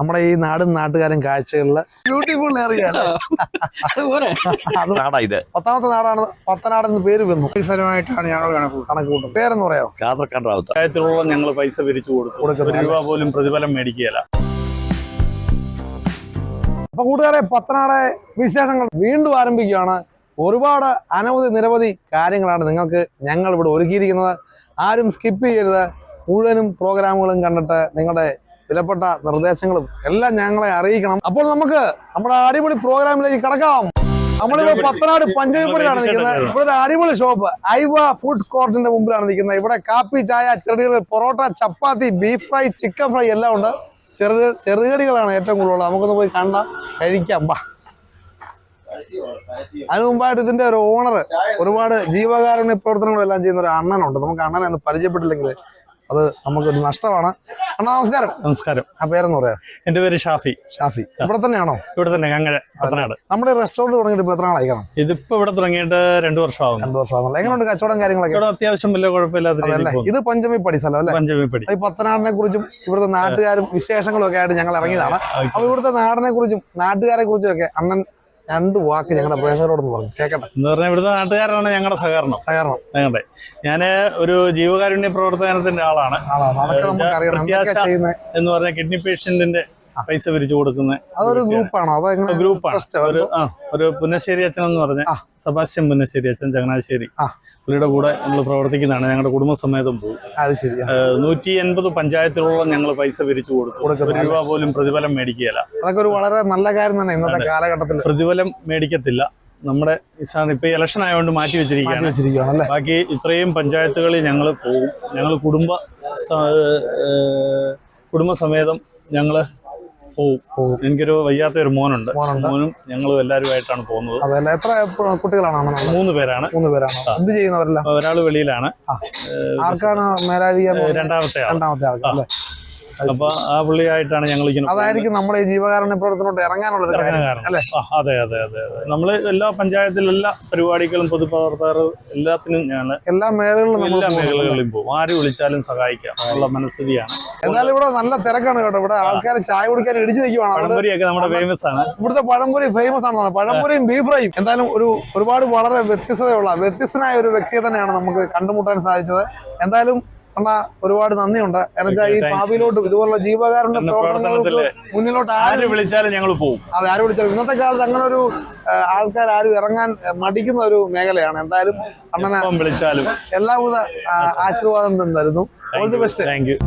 നമ്മുടെ ഈ നാടും നാട്ടുകാരും കാഴ്ചകളിൽ ബ്യൂട്ടിഫുൾ പത്താമത്തെ നാടാണ് പത്തനാട് എന്ന് പേര് വന്നു. സ്ഥലമായിട്ടാണ് ഞങ്ങൾ കണക്ക് കൂട്ടുന്നത്. കണക്ക് കൂട്ടും പേരെന്ന് റാവുത്ത പഞ്ചായത്തിലുള്ള ഞങ്ങൾ പൈസ പിരിച്ചു കൊടുക്കും ഒരു രൂപ പോലും പ്രതിഫലം മേടിക്കുകയല്ല. അപ്പൊ കൂട്ടുകാരെ പത്തനാടെ വിശേഷങ്ങൾ വീണ്ടും ആരംഭിക്കുകയാണ്. ഒരുപാട് അനവധി നിരവധി കാര്യങ്ങളാണ് നിങ്ങൾക്ക് ഞങ്ങൾ ഇവിടെ ഒരുക്കിയിരിക്കുന്നത്. ആരും സ്കിപ്പ് ചെയ്യരുത്. മുഴുവനും പ്രോഗ്രാമുകളും കണ്ടിട്ട് നിങ്ങളുടെ വിലപ്പെട്ട നിർദ്ദേശങ്ങളും എല്ലാം ഞങ്ങളെ അറിയിക്കണം. അപ്പോൾ നമുക്ക് നമ്മുടെ അടിപൊളി പ്രോഗ്രാമിലേക്ക് കടക്കാം. നമ്മളിവിടെ പത്തനാട് പഞ്ചായപ്പടിയിലാണ് നിൽക്കുന്നത്. ഇവിടെ ഒരു അടിപൊളി ഷോപ്പ് ഐവ ഫുഡ് കോർട്ടിന്റെ മുമ്പിലാണ് നിൽക്കുന്നത്. ഇവിടെ കാപ്പി ചായ ചെറുകടികൾ parotta chapati beef fry chicken fry എല്ലാം ഉണ്ട്. ചെറു ചെറുകടികളാണ് ഏറ്റവും കൂടുതൽ നമുക്കൊന്ന് പോയി കണ്ടാം കഴിക്കാം. ബാ. അതിന് മുമ്പായിട്ട് ഇതിന്റെ ഒരു ഓണർ ഒരുപാട് ജീവകാരുണ്യ പ്രവർത്തനങ്ങളെല്ലാം ചെയ്യുന്ന ഒരു അണ്ണനുണ്ട്. നമുക്ക് അണ്ണനെ ഒന്ന് പരിചയപ്പെട്ടില്ലെങ്കിൽ അത് നമുക്കൊരു നഷ്ടമാണ്. അണ്ണാ നമസ്കാരം. നമസ്കാരം. ആ പേരെന്ന് പറയാം? എന്റെ പേര് ഷാഫി. ഷാഫി. ഇവിടെ തന്നെയാണോ? ഇവിടെ തന്നെ കങ്ങഴ പത്തനാട്. നമ്മുടെ റെസ്റ്റോറന്റ് തുടങ്ങിയിട്ട് ഇപ്പൊ എത്ര നാളായി കാണാം? ഇതിപ്പോ ഇവിടെ തുടങ്ങിയിട്ട് രണ്ടു വർഷമാവുന്നു. രണ്ടു വർഷമാകും എങ്ങനെയുണ്ട് കച്ചവടം കാര്യങ്ങളൊക്കെ? ഇവിടെ അത്യാവശ്യം വലിയ കുഴപ്പമില്ലാത്ത. ഇത് പഞ്ചമി പടി സ്ഥലം അല്ലേ? പഞ്ചമിപ്പടി ഈ പത്തനാടിനെ കുറിച്ചും ഇവിടുത്തെ നാട്ടുകാരും വിശേഷങ്ങളും ഒക്കെ ആയിട്ട് ഞങ്ങൾ ഇറങ്ങിയതാണ്. അപ്പൊ ഇവിടുത്തെ നാടിനെ കുറിച്ചും നാട്ടുകാരെ കുറിച്ചും ഒക്കെ അണ്ണൻ രണ്ട് വാക്ക് ഞങ്ങളുടെ പ്രേക്ഷകരോടൊന്ന് പറഞ്ഞു. കേൾക്കട്ടെ എന്ന് പറഞ്ഞാൽ ഇവിടുത്തെ നാട്ടുകാരാണ് ഞങ്ങളുടെ സഹകരണം. സഹകരണം. ഞങ്ങളുടെ ഞാൻ ഒരു ജീവകാരുണ്യ പ്രവർത്തനത്തിന്റെ ആളാണ്. എന്ന് പറഞ്ഞ കിഡ്നി പേഷ്യന്റിന്റെ പൈസ പിരിച്ചു കൊടുക്കുന്ന അതൊരു ഗ്രൂപ്പാണോ? അതോ ഗ്രൂപ്പാണ്. ഒരു ഒരു പുന്നശ്ശേരി അച്ഛൻ എന്ന് പറഞ്ഞ. സബാസ്റ്റ്യൻ പുന്നശ്ശേരി അച്ഛൻ ചങ്ങനാശ്ശേരി. പുള്ളിയുടെ കൂടെ നമ്മൾ പ്രവർത്തിക്കുന്നതാണ്. ഞങ്ങളുടെ കുടുംബസമേതം പോകും അത് നൂറ്റി എൺപത് പഞ്ചായത്തിലുള്ള ഞങ്ങൾ പൈസ പിരിച്ചു കൊടുക്കും രൂപ പോലും പ്രതിഫലം മേടിക്കുകയില്ല. അതൊക്കെ ഒരു വളരെ നല്ല കാര്യം തന്നെ ഇന്നത്തെ കാലഘട്ടത്തിൽ. പ്രതിഫലം മേടിക്കത്തില്ല. നമ്മുടെ ഇപ്പൊ ഇലക്ഷൻ ആയതുകൊണ്ട് മാറ്റി വെച്ചിരിക്കുകയാണ്. ബാക്കി ഇത്രയും പഞ്ചായത്തുകളിൽ ഞങ്ങൾ പോകും. ഞങ്ങൾ കുടുംബ കുടുംബസമേതം ഞങ്ങൾ പോകും എനിക്കൊരു വയ്യാത്ത ഒരു മോനുണ്ട്. മോനും ഞങ്ങളും എല്ലാവരുമായിട്ടാണ് പോകുന്നത്. അതല്ല എത്ര കുട്ടികളാണ്? മൂന്ന് പേരാണ്. മൂന്ന് പേരാണോ? എന്ത് ചെയ്യുന്നവരല്ല? ഒരാൾ വെളിയിലാണ്. ആർക്കാണ് മേലാഴിക രണ്ടാമത്തെ രണ്ടാമത്തെ ആൾക്ക് അല്ലേ? അപ്പൊ ആ പുള്ളിയായിട്ടാണ് ഞങ്ങൾ ഇങ്ങനെ അതായിരിക്കും നമ്മുടെ ഈ ജീവകാരുണ്യ പ്രവർത്തനോട്ട് ഇറങ്ങാനുള്ള? അതെ അതെ അതെ അതെ. നമ്മൾ എല്ലാ പഞ്ചായത്തിലും എല്ലാ പരിപാടികളും പൊതുപ്രവർത്തകർ എല്ലാത്തിനും ഞാൻ എല്ലാ മേഖലകളിലും എല്ലാ. മേഖലകളിലും പോകും. ആര് വിളിച്ചാലും സഹായിക്കാം ഉള്ള മനസ്ഥിതിയാണ്. എന്നാലും ഇവിടെ നല്ല തിരക്കാണ് കേട്ടോ. ഇവിടെ ആൾക്കാർ ചായ കുടിക്കാൻ ഇടിച്ചു നിൽക്കുവാണ്. പഴംപൊരിയൊക്കെ നമ്മുടെ ഫേമസ് ആണ്. ഇവിടുത്തെ പഴംപൊരി ഫേമസ് ആണ് പഴംപൊരിയും ബീഫ് ഫ്രൈയും എന്തായാലും ഒരു ഒരുപാട് വളരെ വ്യത്യസ്തതയുള്ള വ്യത്യസ്തനായ ഒരു വ്യക്തിയെ തന്നെയാണ് നമുക്ക് കണ്ടുമുട്ടാൻ സാധിച്ചത്. എന്തായാലും അണ്ണാ ഒരുപാട് നന്ദിയുണ്ട്. എന്നുവെച്ചാൽ ഈ. ഭാവിയിലോട്ടും ഇതുപോലുള്ള ജീവകാരുടെ പ്രവർത്തനങ്ങൾക്ക് മുന്നിലോട്ട് ആര് വിളിച്ചാലും ഞങ്ങൾ പോകും അതെ ആര് വിളിച്ചാലും. ഇന്നത്തെ കാലത്ത് അങ്ങനെ ഒരു ആൾക്കാർ ആരും ഇറങ്ങാൻ മടിക്കുന്ന ഒരു മേഖലയാണ്. എന്തായാലും അണ്ണനെ വിളിച്ചാലും. എല്ലാവിധ ആശീർവാദം തരുന്നു. All the best thank you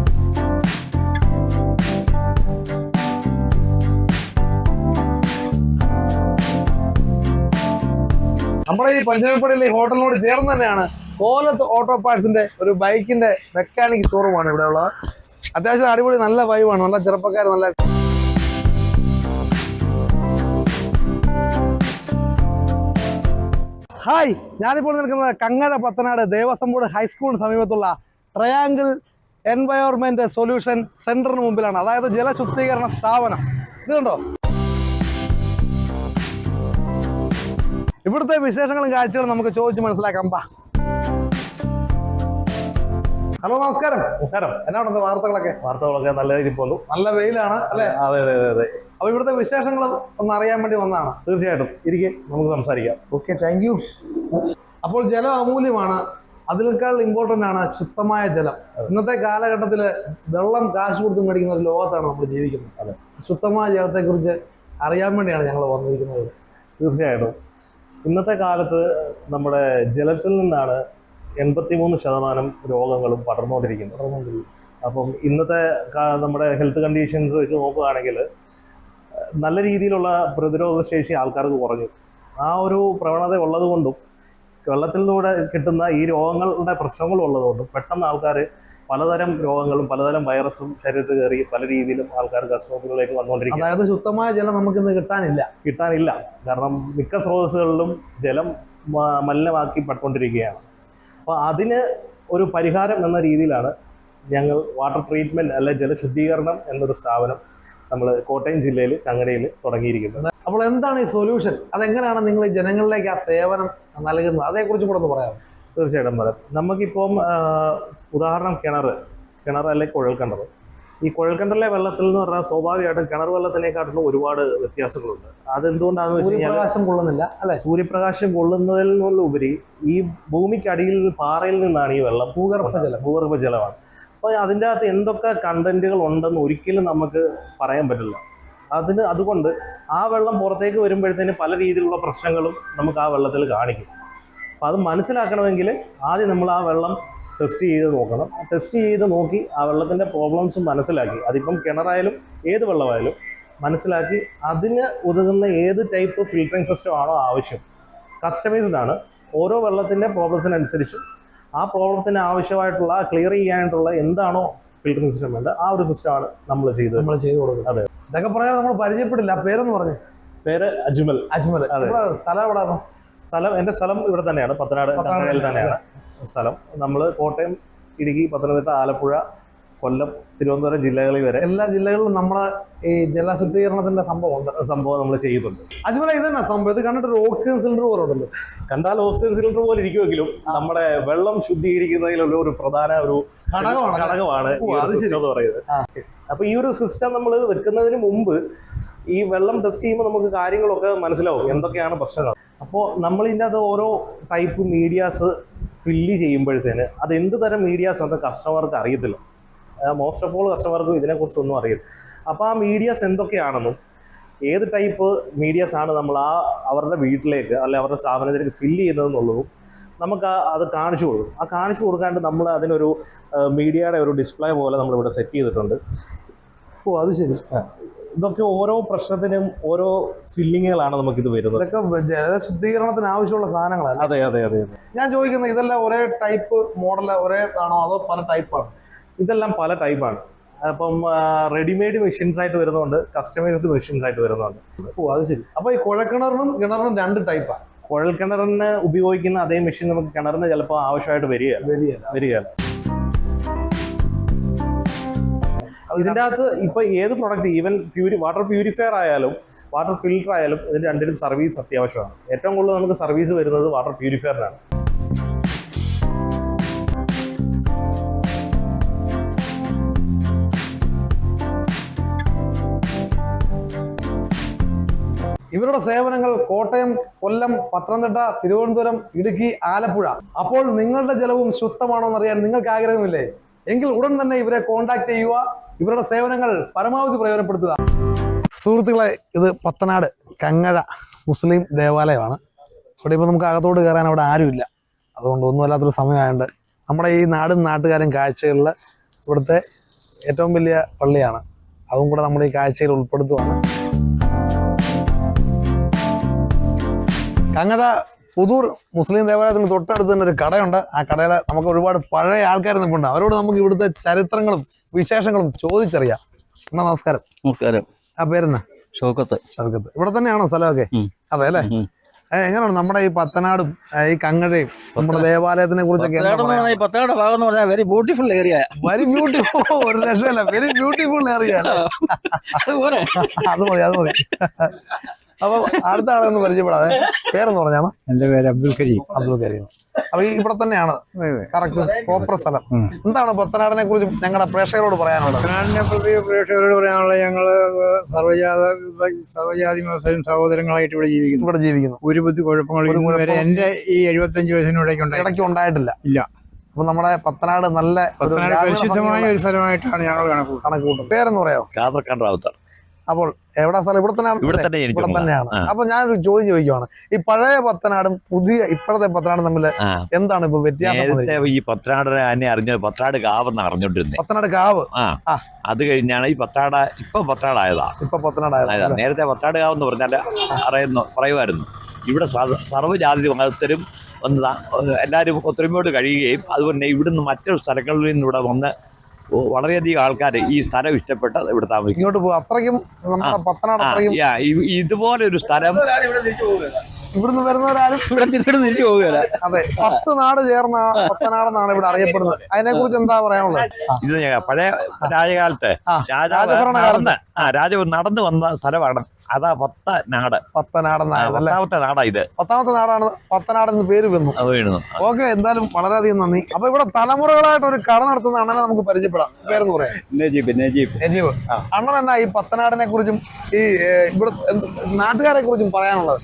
നമ്മുടെ ഈ പഞ്ചമപ്പടിയിലെ ഈ ഹോട്ടലിനോട് ചേർന്ന് തന്നെയാണ് കോലത്ത് ഓട്ടോ പാർട്സിന്റെ ഒരു ബൈക്കിന്റെ മെക്കാനിക് ഷോറൂമാണ് ഇവിടെ ഉള്ളത്. അത്യാവശ്യം അടിപൊളി നല്ല വൈവാണ് നല്ല ചെറുപ്പക്കാർ നല്ല ഹായ് ഞാനിപ്പോൾ നിൽക്കുന്നത് കങ്ങഴ പത്തനാട് ദേവസ്വം ബോർഡ് ഹൈസ്കൂളിന് സമീപത്തുള്ള ട്രയാങ്കിൾ എൻവയോൺമെന്റ് സൊല്യൂഷൻ സെന്ററിന് മുമ്പിലാണ്. അതായത് ജലശുദ്ധീകരണ സ്ഥാപനം. ഇതുണ്ടോ ഇവിടുത്തെ വിശേഷങ്ങളും കാഴ്ചകളും നമുക്ക് ചോദിച്ച് മനസ്സിലാക്കാം. പാ ഹലോ നമസ്കാരം. നമസ്കാരം. എന്നാണ് വാർത്തകളൊക്കെ? വാർത്തകളൊക്കെ നല്ല രീതിയിൽ പോകുന്നു. നല്ല വെയിലാണ് അല്ലേ? അതെ അതെ അതെ അതെ. അപ്പൊ ഇവിടുത്തെ വിശേഷങ്ങൾ ഒന്ന് അറിയാൻ വേണ്ടി വന്നതാണ്. തീർച്ചയായിട്ടും. ഇരിക്കെ നമുക്ക് സംസാരിക്കാം. ഓക്കെ താങ്ക് യു അപ്പോൾ ജലം അമൂല്യമാണ്. അതിനേക്കാൾ ഇമ്പോർട്ടന്റ് ആണ് ശുദ്ധമായ ജലം. ഇന്നത്തെ കാലഘട്ടത്തിൽ വെള്ളം കാശ് കൊടുത്ത് മേടിക്കുന്ന ഒരു ലോകത്താണ് നമ്മൾ ജീവിക്കുന്നത്. അതെ. ശുദ്ധമായ ജലത്തെക്കുറിച്ച് അറിയാൻ വേണ്ടിയാണ് ഞങ്ങൾ വന്നിരിക്കുന്നത്. തീർച്ചയായിട്ടും. ഇന്നത്തെ കാലത്ത് നമ്മുടെ ജലത്തിൽ നിന്നാണ് എൺപത്തിമൂന്ന് ശതമാനം രോഗങ്ങളും പടർന്നുകൊണ്ടിരിക്കുന്നത്. അപ്പം ഇന്നത്തെ നമ്മുടെ ഹെൽത്ത് കണ്ടീഷൻസ് വെച്ച് നോക്കുകയാണെങ്കിൽ നല്ല രീതിയിലുള്ള പ്രതിരോധ ശേഷി ആൾക്കാർക്ക് കുറഞ്ഞു. ആ ഒരു പ്രവണത ഉള്ളതുകൊണ്ടും വെള്ളത്തിലൂടെ കിട്ടുന്ന ഈ രോഗങ്ങളുടെ പ്രശ്നങ്ങളും ഉള്ളതുകൊണ്ടും പെട്ടെന്ന് ആൾക്കാർ പലതരം രോഗങ്ങളും പലതരം വൈറസും ശരീരത്തിൽ കയറി പല രീതിയിലും ആൾക്കാർക്ക് അസുഖങ്ങളിലേക്ക് വന്നുകൊണ്ടിരിക്കും അതായത് ശുദ്ധമായ ജലം നമുക്ക് ഇന്ന് കിട്ടാനില്ല. കിട്ടാനില്ല. കാരണം മിക്ക സ്രോതസ്സുകളിലും ജലം മലിനമാക്കി പെട്ടുകൊണ്ടിരിക്കുകയാണ്. അപ്പോൾ അതിന് ഒരു പരിഹാരം എന്ന രീതിയിലാണ് ഞങ്ങൾ വാട്ടർ ട്രീറ്റ്മെന്റ് അല്ലെ ജലശുദ്ധീകരണം എന്നൊരു സ്ഥാപനം നമ്മൾ കോട്ടയം ജില്ലയിൽ ചങ്ങരയിൽ തുടങ്ങിയിരിക്കുന്നത്. അപ്പോൾ എന്താണ് ഈ സൊല്യൂഷൻ? അതെങ്ങനെയാണ് നിങ്ങൾ ജനങ്ങളിലേക്ക് ആ സേവനം നൽകുന്നത്? അതേക്കുറിച്ച് കൂടെ ഒന്ന് പറയാം തീർച്ചയായിട്ടും പറയാം. നമുക്കിപ്പം ഉദാഹരണം കിണർ കിണർ അല്ലെ കുഴൽ കിണർ ഈ കുഴൽക്കിണറിലെ വെള്ളത്തിൽ എന്ന് പറഞ്ഞാൽ സ്വാഭാവികമായിട്ടും കിണർ വെള്ളത്തിനെക്കാട്ടിലും ഒരുപാട് വ്യത്യാസങ്ങളുണ്ട്. അതെന്തുകൊണ്ടാണെന്ന് വെച്ച് കഴിഞ്ഞാൽ സൂര്യപ്രകാശം കൊള്ളുന്നില്ല അല്ലെ? സൂര്യപ്രകാശം കൊള്ളുന്നതിൽ നിന്നുപരി ഈ ഭൂമിക്കടിയിൽ പാറയിൽ നിന്നാണ് ഈ വെള്ളം ഭൂഗർഭജലം. ഭൂഗർഭജലമാണ്. ഭൂഗർഭ ജലമാണ് അപ്പോൾ അതിന്റെ അകത്ത് എന്തൊക്കെ കണ്ടന്റുകൾ ഉണ്ടെന്ന് ഒരിക്കലും നമുക്ക് പറയാൻ പറ്റില്ല. അതിന് അതുകൊണ്ട് ആ വെള്ളം പുറത്തേക്ക് വരുമ്പോഴത്തേന് പല രീതിയിലുള്ള പ്രശ്നങ്ങളും നമുക്ക് ആ വെള്ളത്തിൽ കാണിക്കും. അപ്പോൾ അത് മനസ്സിലാക്കണമെങ്കിൽ ആദ്യം നമ്മൾ ആ വെള്ളം ടെസ്റ്റ് ചെയ്ത് നോക്കണം. ടെസ്റ്റ് ചെയ്ത് നോക്കി ആ വെള്ളത്തിന്റെ പ്രോബ്ലംസ് മനസ്സിലാക്കി. അതിപ്പം കിണറായാലും ഏത് വെള്ളമായാലും മനസ്സിലാക്കി അതിന് ഉതകുന്ന ഏത് ടൈപ്പ് ഫിൽറ്ററിംഗ് സിസ്റ്റം ആണോ ആവശ്യം. കസ്റ്റമൈസ്ഡ് ആണ്. ഓരോ വെള്ളത്തിന്റെ പ്രോബ്ലത്തിനനുസരിച്ച് ആ പ്രോബ്ലത്തിന് ആവശ്യമായിട്ടുള്ള ക്ലിയർ ചെയ്യാനായിട്ടുള്ള എന്താണോ ഫിൽറ്ററിംഗ് സിസ്റ്റം വേണ്ടത് ആ ഒരു സിസ്റ്റമാണ് നമ്മൾ ചെയ്തത്. നമ്മൾ ചെയ്തു കൊടുക്കുന്നത്. അതെ. ഇതൊക്കെ പറയാൻ നമ്മൾ പരിചയപ്പെടില്ല. പേരെന്ന് പറഞ്ഞു. പേര് അജ്മൽ. അജ്മൽ. അതെ. സ്ഥലം എവിടെയാണ് സ്ഥലം എന്റെ സ്ഥലം ഇവിടെ തന്നെയാണ് പത്തനാട് തന്നെയാണ് സ്ഥലം. നമ്മൾ കോട്ടയം ഇടുക്കി പത്തനംതിട്ട ആലപ്പുഴ കൊല്ലം തിരുവനന്തപുരം ജില്ലകളിൽ വരെ എല്ലാ ജില്ലകളിലും നമ്മളെ ഈ ജലശുദ്ധീകരണത്തിന്റെ സംഭവം ഉണ്ട് സംഭവം നമ്മൾ ചെയ്യുന്നുണ്ട്. അജ്മല തന്നെ സംഭവം? ഇത് കണ്ടിട്ട് ഒരു ഓക്സിജൻ സിലിണ്ടർ പോലെ ഉണ്ടല്ലോ കണ്ടാൽ ഓക്സിജൻ സിലിണ്ടർ പോലെ ഇരിക്കുമെങ്കിലും നമ്മുടെ വെള്ളം ശുദ്ധീകരിക്കുന്നതിലുള്ള ഒരു പ്രധാന ഒരു ഘടകമാണ്. ഘടകമാണ്. സിസ്റ്റം എന്ന് പറയുന്നത്. അപ്പൊ ഈ ഒരു സിസ്റ്റം നമ്മൾ വെക്കുന്നതിന് മുമ്പ് ഈ വെള്ളം ടെസ്റ്റ് ചെയ്യുമ്പോൾ നമുക്ക് കാര്യങ്ങളൊക്കെ മനസ്സിലാവും. എന്തൊക്കെയാണ് പ്രശ്നങ്ങൾ? അപ്പോൾ നമ്മൾ ഇതിന്റെ അത് ഓരോ ടൈപ്പ് മീഡിയാസ് ഫില്ല് ചെയ്യുമ്പോഴത്തേന് അത് എന്ത് തരം മീഡിയാസ് എന്ന് കസ്റ്റമർക്ക് അറിയത്തില്ല. മോസ്റ്റ് ഓഫ് ഓൾ കസ്റ്റമർക്കും ഇതിനെക്കുറിച്ചൊന്നും അറിയില്ല അപ്പോൾ ആ മീഡിയാസ് എന്തൊക്കെയാണെന്നും ഏത് ടൈപ്പ് മീഡിയാസ് ആണ് നമ്മൾ ആ അവരുടെ വീട്ടിലേക്ക് അല്ലെ അവരുടെ സ്ഥാപനത്തിലേക്ക് ഫില്ല് ചെയ്യുന്നതെന്നുള്ളതും നമുക്ക് അത് കാണിച്ചു കൊടുക്കും. ആ കാണിച്ചു കൊടുക്കാണ്ട് നമ്മൾ അതിനൊരു മീഡിയയുടെ ഒരു ഡിസ്പ്ലേ പോലെ നമ്മളിവിടെ സെറ്റ് ചെയ്തിട്ടുണ്ട്. ഓ അത് ശരി. ഇതൊക്കെ ഓരോ പ്രശ്നത്തിനും ഓരോ ഫില്ലിങ്ങുകളാണ് നമുക്ക് ഇത് വരുന്നത്. ഇതൊക്കെ ജലശുദ്ധീകരണത്തിന് ആവശ്യമുള്ള സാധനങ്ങളാണ് അതെ അതെ അതെ അതെ. ഞാൻ ചോദിക്കുന്നത് ഇതെല്ലാം ഒരേ ടൈപ്പ് മോഡൽ ഒരേ ആണോ അതോ പല ടൈപ്പാണ്? ഇതെല്ലാം പല ടൈപ്പാണ്. അപ്പം റെഡിമെയ്ഡ് മെഷീൻസ് ആയിട്ട് വരുന്നുണ്ട് കസ്റ്റമൈസ്ഡ് മെഷീൻസ് ആയിട്ട് വരുന്നുണ്ട്. ഓ അത് ശരി. അപ്പൊ ഈ കുഴക്കിണറിനും കിണറിനും രണ്ട് ടൈപ്പാണ് കുഴൽ കിണറിന് ഉപയോഗിക്കുന്ന അതേ മെഷീൻ നമുക്ക് കിണറിന് ചിലപ്പോൾ ആവശ്യമായിട്ട് വരികയല്ല. വരികയല്ല. ഇതിന്റെ അകത്ത് ഇപ്പൊ ഏത് പ്രൊഡക്റ്റ് ഈവൻ പ്യൂരി വാട്ടർ പ്യൂരിഫയർ ആയാലും വാട്ടർ ഫിൽട്ടർ ആയാലും ഇതിന് രണ്ടിനും സർവീസ് അത്യാവശ്യമാണ്. ഏറ്റവും കൂടുതൽ നമുക്ക് സർവീസ് വരുന്നത് വാട്ടർ പ്യൂരിഫയറിനാണ് ഇവരുടെ സേവനങ്ങൾ കോട്ടയം കൊല്ലം പത്തനംതിട്ട തിരുവനന്തപുരം ഇടുക്കി ആലപ്പുഴ. അപ്പോൾ നിങ്ങളുടെ ജലവും ശുദ്ധമാണോ എന്നറിയാൻ നിങ്ങൾക്ക് ആഗ്രഹമില്ലേ? എങ്കിൽ ഉടൻ തന്നെ ഇവരെ കോൺടാക്ട് ചെയ്യുക ഇവരുടെ സേവനങ്ങൾ പരമാവധി പ്രയോജനപ്പെടുത്തുക. സുഹൃത്തുക്കളെ ഇത് പത്തനാട് കങ്ങഴ മുസ്ലിം ദേവാലയമാണ്. ഇവിടെ ഇപ്പോൾ നമുക്ക് അകത്തോട്ട് കയറാൻ അവിടെ ആരുമില്ല. അതുകൊണ്ട് ഒന്നുമല്ലാത്തൊരു സമയമായതുകൊണ്ട് നമ്മുടെ ഈ നാടും നാട്ടുകാരും കാഴ്ചകളിൽ ഇവിടുത്തെ ഏറ്റവും വലിയ പള്ളിയാണ്. അതും കൂടെ നമ്മുടെ ഈ കാഴ്ചയിൽ ഉൾപ്പെടുത്തുവാണ്. കങ്ങട പുതൂർ മുസ്ലിം ദേവാലയത്തിന് തൊട്ടടുത്ത് തന്നെ ഒരു കടയുണ്ട്. ആ കടയിൽ നമുക്ക് ഒരുപാട് പഴയ ആൾക്കാർ നിൽപ്പുണ്ട് അവരോട് നമുക്ക് ഇവിടുത്തെ ചരിത്രങ്ങളും വിശേഷങ്ങളും ചോദിച്ചറിയാം. എന്നാ നമസ്കാരം. നമസ്കാരം. ആ പേരെന്നാ? ഷൗക്കത്ത്. ഷൗക്കത്ത്. ഇവിടെ തന്നെയാണോ സ്ഥലമൊക്കെ. അതെ അല്ലേ. എങ്ങനെയാണ് നമ്മുടെ ഈ പത്തനാടും ഈ കങ്ങഴയും നമ്മുടെ ദേവാലയത്തിനെ കുറിച്ചൊക്കെ പത്തനാട് ഭാഗം എന്ന് പറഞ്ഞാൽ very beautiful area very beautiful ഒരു രക്ഷയില്ല. വെരി ബ്യൂട്ടിഫുൾ ഏരിയ അതുപോലെ അത് മതി അത് മതി. അപ്പൊ അടുത്ത ആളെന്ന് പരിചയപ്പെടാതെ പേരെന്ന് പറഞ്ഞാണ്? എന്റെ പേര് അബ്ദുൽ കരീം. അബ്ദുൽ കരീം. അപ്പൊ ഇവിടെ തന്നെയാണ് കറക്റ്റ് പ്രോപ്പർ സ്ഥലം. എന്താണ് പത്തനാടിനെ കുറിച്ച് ഞങ്ങളുടെ പ്രേക്ഷകരോട് പറയാനുള്ളത്? പത്തനാടിനെ പ്രതി പ്രേക്ഷകരോട് പറയാനുള്ള ഞങ്ങൾ സർവജാത സർവജാതി മതസ്ഥരും സഹോദരങ്ങളായിട്ട് ഇവിടെ ജീവിക്കുന്നു. ഇവിടെ ജീവിക്കുന്നു. ഒരു ബുദ്ധി കുഴപ്പങ്ങൾ വരെ എന്റെ ഈ എഴുപത്തഞ്ച് വയസ്സിനിടയ്ക്ക് ഇടയ്ക്ക് ഉണ്ടായിട്ടില്ല. ഇല്ല. അപ്പൊ നമ്മുടെ പത്തനാട് നല്ല പരിശുദ്ധമായ ഒരു സ്ഥലമായിട്ടാണ് ഞങ്ങൾ കണക്കൂട്ടുന്നത് കണക്ക് കൂട്ടും പേരെന്ന് പറയാമോ? കാതർക്കാൻ റാവുത്തർ. അപ്പോൾ എവിടെ സ്ഥലം? ഇവിടെ തന്നെയാണ് ഇവിടെ? തന്നെ ഇവിടെ തന്നെയാണ്. അപ്പൊ ഞാനൊരു ചോദ്യം ചോദിക്കുവാണ്. ഈ പഴയ പത്തനാടും പുതിയ ഇപ്പോഴത്തെ പത്തനാടും തമ്മിൽ എന്താണ് ഇപ്പൊ വ്യത്യാസം? ഈ പത്തനാട് എന്നെ അറിഞ്ഞത് കാവ് കാവെന്ന് അറിഞ്ഞോണ്ടിരുന്നത് പത്തനാട് കാവ്. ആ. അത് കഴിഞ്ഞാണ് ഈ പത്താട ഇപ്പൊ പത്താടായതാ. ഇപ്പൊ പത്തനാടായതാ നേരത്തെ പത്താട് കാവ് എന്ന് പറഞ്ഞാൽ അറിയുന്നു പറയുമായിരുന്നു. ഇവിടെ സർവജാതി മതത്തിലും ഒന്ന് താ- എല്ലാവരും ഒത്തൊരുമയോട് കഴിയുകയും അതുപോലെ ഇവിടുന്ന് മറ്റൊരു സ്ഥലങ്ങളിൽ നിന്ന് ഇവിടെ വന്ന് വളരെയധികം ആൾക്കാർ ഈ സ്ഥലം ഇഷ്ടപ്പെട്ട് ഇവിടെ താമസിക്കും. ഇങ്ങോട്ട് പോകും അത്രയ്ക്കും പത്തനാട് അത്രയും ഇതുപോലെ ഒരു സ്ഥലം ഇവിടുന്ന് വരുന്നവരാരും ഇവിടെ തിരിച്ചു പോവുകയല്ല. അതെ പത്ത് നാട് ചേർന്ന പത്തനാടെന്നാണ് ഇവിടെ അറിയപ്പെടുന്നത്. അതിനെ കുറിച്ച് എന്താ പറയാനുള്ളത്? ഇത് പഴയ രാജകാലത്ത് രാജാ. നടന്ന് ആ രാജ നടന്നു വന്ന സ്ഥലമാണ്. അതാ പത്ത നാട് പത്തനാടൻ പത്താമത്തെ നാടാ ഇത്. പത്താമത്തെ നാടാണ് പത്തനാട് എന്ന് പേര് വന്നു. അത് ഓക്കെ എന്തായാലും വളരെയധികം നന്ദി. അപ്പൊ ഇവിടെ തലമുറകളായിട്ട് ഒരു കട നടത്തുന്ന അണ്ണനെ നമുക്ക് പരിചയപ്പെടാം. പേരെന്ന് പറയാം. നജീബ് നജീബ്. നജീബ്. അണ്ണൻ എന്നാ ഈ പത്തനാടിനെ കുറിച്ചും ഈ ഇവിടെ നാട്ടുകാരെ കുറിച്ചും പറയാനുള്ളത്?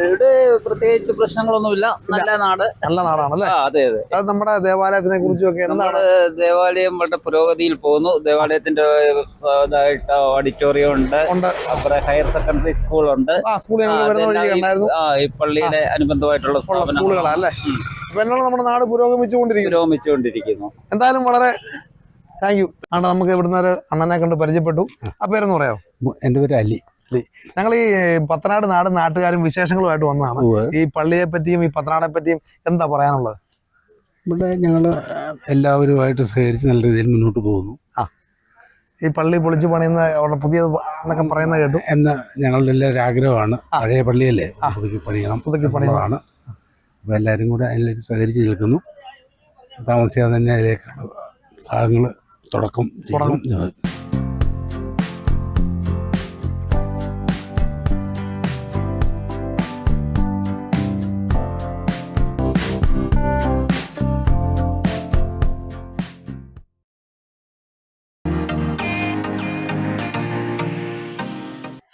ഇവിടെ പ്രത്യേകിച്ച് പ്രശ്നങ്ങളൊന്നുമില്ല. നല്ല നാട്. നല്ല നാടാണല്ലേ? അതെ അതെ. അത് നമ്മുടെ ദേവാലയത്തിനെ കുറിച്ചും ഒക്കെ എന്താണ്? നമ്മുടെ ദേവാലയം വളരെ പുരോഗതിയിൽ പോകുന്നു. ദേവാലയത്തിന്റെ ഇതായിട്ട് ഓഡിറ്റോറിയം ഉണ്ട്. അപ്പുറം ഹയർ സെക്കൻഡറി സ്കൂൾ ഉണ്ട് ആ ഈ പള്ളിയുടെ അനുബന്ധമായിട്ടുള്ള ഉള്ള സ്ഥാപനങ്ങൾ സ്കൂളുകളാ അല്ലേ അപ്പൊ എന്നുള്ള നമ്മുടെ നാട് പുരോഗമിച്ചുകൊണ്ടിരിക്കുന്നു പുരോഗമിച്ചുകൊണ്ടിരിക്കുന്നു. എന്തായാലും വളരെ താങ്ക് യു. ആണ് നമുക്ക് ഇവിടുന്ന് ഒരു അണ്ണനെ കണ്ട് പരിചയപ്പെട്ടു. ആ പേരെന്ന് പറയാമോ? എന്റെ പേര് അലി. ഞങ്ങൾ ഈ പത്തനാട് നാട് നാട്ടുകാരും വിശേഷങ്ങളുമായിട്ട് വന്നതാണ്. ഈ പള്ളിയെ പറ്റിയും ഈ പത്തനാടെ പറ്റിയും എന്താ പറയാനുള്ളത്? ഇവിടെ ഞങ്ങൾ എല്ലാവരുമായിട്ട് സഹകരിച്ച് നല്ല രീതിയിൽ മുന്നോട്ട് പോകുന്നു. ആ. ഈ പള്ളി പൊളിച്ചു പണിയുന്ന അവിടെ പുതിയ എന്നൊക്കെ പറയുന്ന കേട്ടു. എന്ന ഞങ്ങളുടെ എല്ലാ ഒരു ആഗ്രഹമാണ്. പഴയ പള്ളിയല്ലേ? പുതുക്കി പണിയണം പുതുക്കി പണിയണമാണ് അപ്പോൾ എല്ലാവരും കൂടെ അതിലേക്ക് സഹകരിച്ച് നിൽക്കുന്നു. താമസിയാതെ തന്നെ അതിലേക്കുള്ള ഭാഗങ്ങൾ തുടക്കം തുടങ്ങും.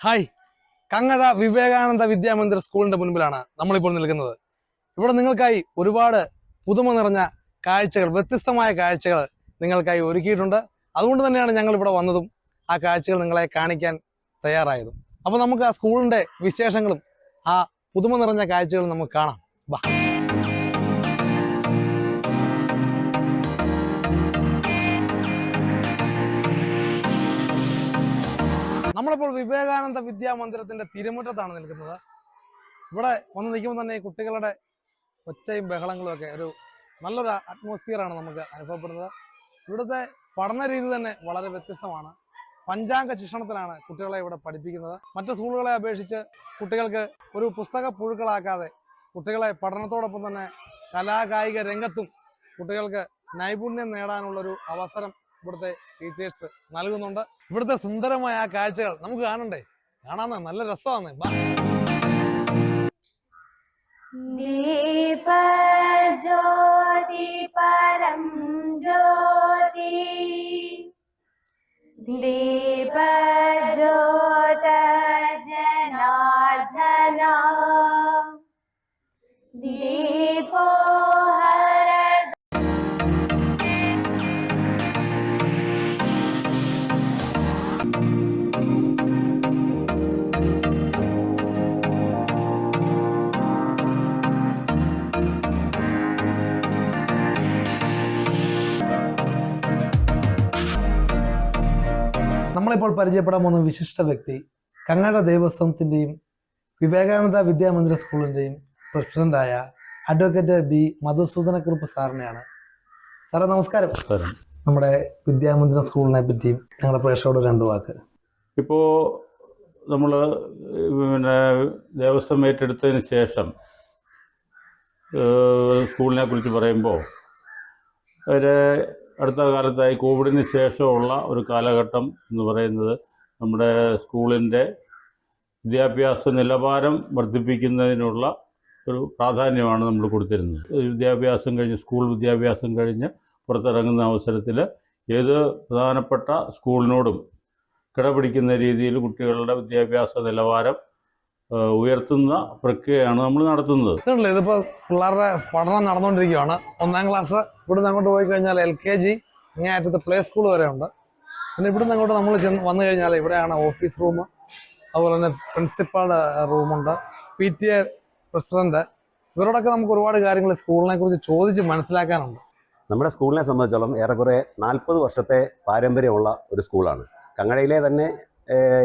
ഹായ്. കങ്ങഴ വിവേകാനന്ദ വിദ്യാമന്ദിർ സ്കൂളിന്റെ മുൻപിലാണ് നമ്മളിപ്പോൾ നിൽക്കുന്നത്. ഇവിടെ നിങ്ങൾക്കായി ഒരുപാട് പുതുമ നിറഞ്ഞ കാഴ്ചകൾ വ്യത്യസ്തമായ കാഴ്ചകൾ നിങ്ങൾക്കായി ഒരുക്കിയിട്ടുണ്ട്. അതുകൊണ്ട് തന്നെയാണ് ഞങ്ങൾ ഇവിടെ വന്നതും ആ കാഴ്ചകൾ നിങ്ങളെ കാണിക്കാൻ തയ്യാറായതും. അപ്പോൾ നമുക്ക് ആ സ്കൂളിന്റെ വിശേഷങ്ങളും ആ പുതുമ നിറഞ്ഞ കാഴ്ചകളും നമുക്ക് കാണാം. ബാ. നമ്മളിപ്പോൾ വിവേകാനന്ദ വിദ്യാമന്ദിരത്തിന്റെ തിരുമുറ്റത്താണ് നിൽക്കുന്നത്. ഇവിടെ വന്ന് നിൽക്കുമ്പോൾ തന്നെ ഈ കുട്ടികളുടെ ഒച്ചയും ബഹളങ്ങളും ഒക്കെ ഒരു നല്ലൊരു അറ്റ്മോസ്ഫിയർ ആണ് നമുക്ക് അനുഭവപ്പെടുന്നത്. ഇവിടുത്തെ പഠന രീതി തന്നെ വളരെ വ്യത്യസ്തമാണ്. പഞ്ചാംഗ ശിക്ഷണത്തിലാണ് കുട്ടികളെ ഇവിടെ പഠിപ്പിക്കുന്നത്. മറ്റു സ്കൂളുകളെ അപേക്ഷിച്ച് കുട്ടികൾക്ക് ഒരു പുസ്തക പുഴുക്കളാക്കാതെ കുട്ടികളെ പഠനത്തോടൊപ്പം തന്നെ കലാകായിക രംഗത്തും കുട്ടികൾക്ക് നൈപുണ്യം നേടാനുള്ളൊരു അവസരം ഇവിടുത്തെ ടീച്ചേഴ്സ് നൽകുന്നുണ്ട്. ഇവിടുത്തെ സുന്ദരമായ ആ കാഴ്ചകൾ നമുക്ക് കാണണ്ടേ? കാണാന്ന് നല്ല രസമാണ് ജ്യോതി പരം ജ്യോതി. ദീപ ജ്യോത നമ്മളിപ്പോൾ പരിചയപ്പെടാൻ പോകുന്ന വിശിഷ്ട വ്യക്തി കങ്ങാട ദേവസ്വത്തിന്റെയും വിവേകാനന്ദ വിദ്യാമന്ദിര സ്കൂളിന്റെയും പ്രസിഡന്റായ അഡ്വക്കേറ്റ് ബി മധുസൂദനക്കുറിപ്പ് സാറിനെയാണ്. സാറേ നമസ്കാരം. നമസ്കാരം. നമ്മുടെ വിദ്യാമന്ദിര സ്കൂളിനെ പറ്റിയും ഞങ്ങളുടെ പ്രേക്ഷകരോട് രണ്ടു വാക്ക്. ഇപ്പോൾ നമ്മൾ പിന്നെ ദേവസ്വം ഏറ്റെടുത്തതിന് ശേഷം സ്കൂളിനെ കുറിച്ച് പറയുമ്പോൾ ഒരു അടുത്ത കാലത്തായി കോവിഡിന് ശേഷമുള്ള ഒരു കാലഘട്ടം എന്ന് പറയുന്നത് നമ്മുടെ സ്കൂളിന്റെ വിദ്യാഭ്യാസ നിലവാരം വർദ്ധിപ്പിക്കുന്നതിനുള്ള ഒരു പ്രാധാന്യമാണ് നമ്മൾ കൊടുത്തിരുന്നത്. വിദ്യാഭ്യാസം കഴിഞ്ഞ് സ്കൂൾ വിദ്യാഭ്യാസം കഴിഞ്ഞ് പുറത്തിറങ്ങുന്ന അവസരത്തിൽ ഏത് പ്രധാനപ്പെട്ട സ്കൂളിനോടും കിടപിടിക്കുന്ന രീതിയിൽ കുട്ടികളുടെ വിദ്യാഭ്യാസ നിലവാരം ഉയർത്തുന്ന പ്രക്രിയയാണ് നമ്മൾ നടത്തുന്നത്. ഇതുണ്ടല്ലോ ഇതിപ്പോ പിള്ളേരുടെ പഠനം നടന്നുകൊണ്ടിരിക്കുകയാണ്. ഒന്നാം ക്ലാസ് ഇവിടുന്ന് അങ്ങോട്ട് പോയി കഴിഞ്ഞാൽ എൽ കെ ജി അങ്ങേയറ്റത്ത് പ്ലേ സ്കൂൾ വരെ ഉണ്ട്. പിന്നെ ഇവിടുന്ന് അങ്ങോട്ട് നമ്മൾ ചെന്ന് വന്നു കഴിഞ്ഞാൽ ഇവിടെയാണ് ഓഫീസ് റൂം അതുപോലെ തന്നെ പ്രിൻസിപ്പാളുടെ റൂമുണ്ട് പി ടി എ പ്രസിഡന്റ് ഇവരോടൊക്കെ നമുക്ക് ഒരുപാട് കാര്യങ്ങൾ സ്കൂളിനെ കുറിച്ച് ചോദിച്ച് മനസ്സിലാക്കാനുണ്ട്. നമ്മുടെ സ്കൂളിനെ സംബന്ധിച്ചോളം ഏറെക്കുറെ നാൽപ്പത് വർഷത്തെ പാരമ്പര്യമുള്ള ഒരു സ്കൂളാണ് കങ്ങഴയിലെ തന്നെ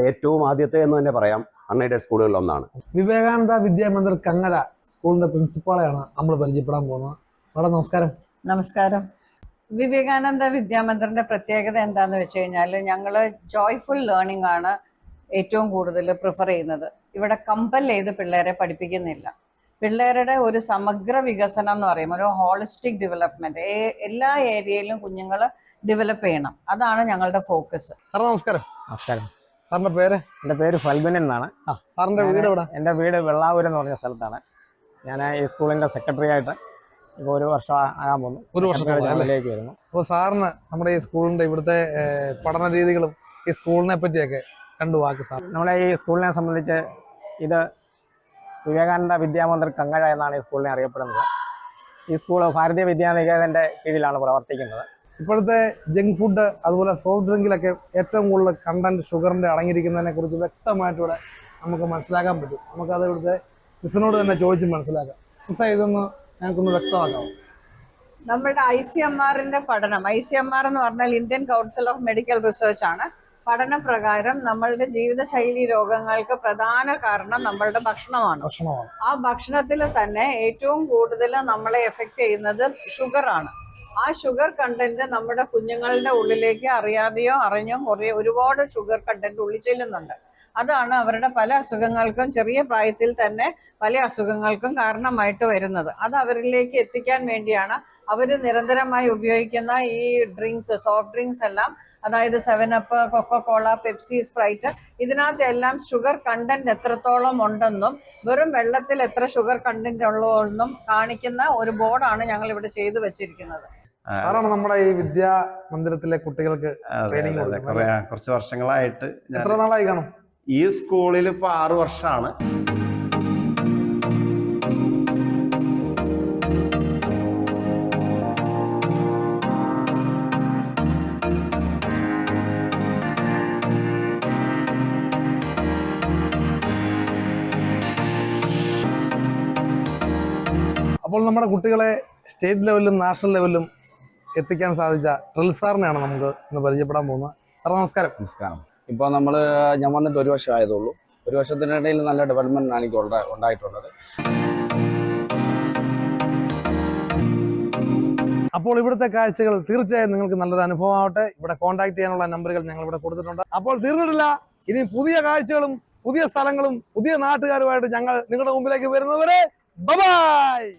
ഏറ്റവും ആദ്യത്തെ എന്ന് തന്നെ പറയാം. അൺഎയ്ഡഡ് സ്കൂളുകളിൽ ഒന്നാണ്. വിവേകാനന്ദ വിദ്യാമന്ദിർ കങ്ങര സ്കൂളിന്റെ പ്രിൻസിപ്പാളെയാണ് നമ്മൾ പരിചയപ്പെടാൻ പോകുന്നത്. മാഡം നമസ്കാരം. നമസ്കാരം. വിവേകാനന്ദ വിദ്യാമന്ദിറിന്റെ പ്രത്യേകത എന്താന്ന് വെച്ച് കഴിഞ്ഞാൽ ഞങ്ങൾ ജോയ്ഫുൾ ലേണിംഗ് ആണ് ഏറ്റവും കൂടുതൽ പ്രിഫർ ചെയ്യുന്നത്. ഇവിടെ കമ്പൽ ചെയ്ത് പിള്ളേരെ പഠിപ്പിക്കുന്നില്ല. പിള്ളേരുടെ ഒരു സമഗ്ര വികസനം എന്ന് പറയുമ്പോൾ ഒരു ഹോളിസ്റ്റിക് ഡെവലപ്മെന്റ് എല്ലാ ഏരിയയിലും കുഞ്ഞുങ്ങൾ ഡെവലപ്പ് ചെയ്യണം. അതാണ് ഞങ്ങളുടെ ഫോക്കസ് സാർ നമസ്കാരം. നമസ്കാരം. സാറിന്റെ പേര്? എന്റെ പേര് ഫൽബിൻ എന്നാണ്. സാറിന്റെ വീട് എവിടെ? എന്റെ വീട് വെള്ളാവൂർ എന്ന് പറഞ്ഞ സ്ഥലത്താണ്. ഞാൻ ഈ സ്കൂളിന്റെ സെക്രട്ടറി ആയിട്ട് ഇപ്പോൾ ഒരു വർഷം ആകാൻ പോകുന്നു. ഒരു വർഷം സെക്രട്ടറി അല്ലേ? വരുന്നു. അപ്പോൾ സാറിന് നമ്മുടെ ഈ സ്കൂളിന്റെ ഇവിടുത്തെ പഠന രീതികളും ഈ സ്കൂളിനെ പറ്റിയൊക്കെ രണ്ടു വാക്ക് സാർ. നമ്മളെ ഈ സ്കൂളിനെ സംബന്ധിച്ച് ഇത് വിവേകാനന്ദ വിദ്യാമന്ദിർ കങ്ങഴ എന്നാണ് ഈ സ്കൂളിനെ അറിയപ്പെടുന്നത്. ഈ സ്കൂൾ ഭാരതീയ വിദ്യാനികേതന്റെ കീഴിലാണ് പ്രവർത്തിക്കുന്നത്. ഇപ്പോഴത്തെ ജങ്ക് ഫുഡ് അതുപോലെ സോഫ്റ്റ് ഡ്രിങ്കിലൊക്കെ ഏറ്റവും കൂടുതൽ കണ്ടന്റ് ഷുഗറിന്റെ അടങ്ങിയിരിക്കുന്നതിനെ കുറിച്ച് വ്യക്തമായിട്ട് ഇവിടെ നമുക്ക് മനസ്സിലാക്കാൻ പറ്റും. നമുക്കത് ഇവിടുത്തെ മിസ്സിനോട് തന്നെ ചോദിച്ച് മനസ്സിലാക്കാം. മിസ്സ ഇതൊന്ന് ഞങ്ങൾക്കൊന്ന് വ്യക്തമാക്കാം നമ്മളുടെ ഐ സി എം ആറിന്റെ പഠനം. ഐ സി എം ആർ എന്ന് പറഞ്ഞാൽ Indian council of medical research ആണ്. പഠന പ്രകാരം നമ്മളുടെ ജീവിതശൈലി രോഗങ്ങൾക്ക് പ്രധാന കാരണം നമ്മളുടെ ഭക്ഷണമാണ്. ഭക്ഷണമാണ്. ആ ഭക്ഷണത്തിൽ തന്നെ ഏറ്റവും കൂടുതൽ നമ്മളെ എഫക്ട് ചെയ്യുന്നത് ഷുഗറാണ് ആ ഷുഗർ കണ്ടന്റ് നമ്മുടെ കുഞ്ഞുങ്ങളുടെ ഉള്ളിലേക്ക് അറിയാതെയോ അറിഞ്ഞോ കുറേ ഒരുപാട് ഷുഗർ കണ്ടന്റ് ഉള്ളിൽ ചെല്ലുന്നുണ്ട്. അതാണ് അവരുടെ പല അസുഖങ്ങൾക്കും ചെറിയ പ്രായത്തിൽ തന്നെ പല അസുഖങ്ങൾക്കും കാരണമായിട്ട് വരുന്നത്. അത് അവരിലേക്ക് എത്തിക്കാൻ വേണ്ടിയാണ് അവർ നിരന്തരമായി ഉപയോഗിക്കുന്ന ഈ ഡ്രിങ്ക്സ് സോഫ്റ്റ് ഡ്രിങ്ക്സ് എല്ലാം അതായത് seven up Coca Cola Pepsi Sprite ഇതിനകത്ത് എല്ലാം ഷുഗർ കണ്ടന്റ് എത്രത്തോളം ഉണ്ടെന്നും വെറും വെള്ളത്തിൽ എത്ര ഷുഗർ കണ്ടന്റ് ഉള്ളതെന്നും കാണിക്കുന്ന ഒരു ബോർഡാണ് ഞങ്ങൾ ഇവിടെ ചെയ്തു വെച്ചിരിക്കുന്നത്. സാറാണ് നമ്മുടെ ഈ വിദ്യാ മന്ദിരത്തിലെ കുട്ടികൾക്ക് ട്രെയിനിങ് കുറച്ച് വർഷങ്ങളായിട്ട് എത്ര നാളായി കാണും? ഈ സ്കൂളിൽ ഇപ്പൊ ആറു വർഷമാണ്. അപ്പോൾ നമ്മുടെ കുട്ടികളെ സ്റ്റേറ്റ് ലെവലിലും നാഷണൽ ലെവലിലും എത്തിക്കാൻ സാധിച്ച ട്രിൽ സാറിനെയാണ് നമുക്ക് ഇന്ന് പരിചയപ്പെടാൻ പോകുന്നത്. സാർ നമസ്കാരം. നമസ്കാരം. ഇപ്പോൾ നമ്മൾ ഞാൻ വന്നിട്ട് ഒരു വർഷം ആയതുള്ളൂ ഒരു വർഷത്തിനിടയിൽ നല്ല ഡെവലപ്മെന്റ് ആണ് എനിക്ക് ഉണ്ടാ- ഉണ്ടായിട്ടുള്ളത്. അപ്പോൾ ഇവിടുത്തെ കാഴ്ചകൾ തീർച്ചയായും നിങ്ങൾക്ക് നല്ലൊരു അനുഭവമാവട്ടെ. ഇവിടെ കോൺടാക്ട് ചെയ്യാനുള്ള നമ്പറുകൾ ഞങ്ങൾ ഇവിടെ കൊടുത്തിട്ടുണ്ട്. അപ്പോൾ തീർന്നിട്ടില്ല. ഇനി പുതിയ കാഴ്ചകളും പുതിയ സ്ഥലങ്ങളും പുതിയ നാട്ടുകാരുമായിട്ട് ഞങ്ങൾ നിങ്ങളുടെ മുമ്പിലേക്ക് വരുന്നവരെ ബൈ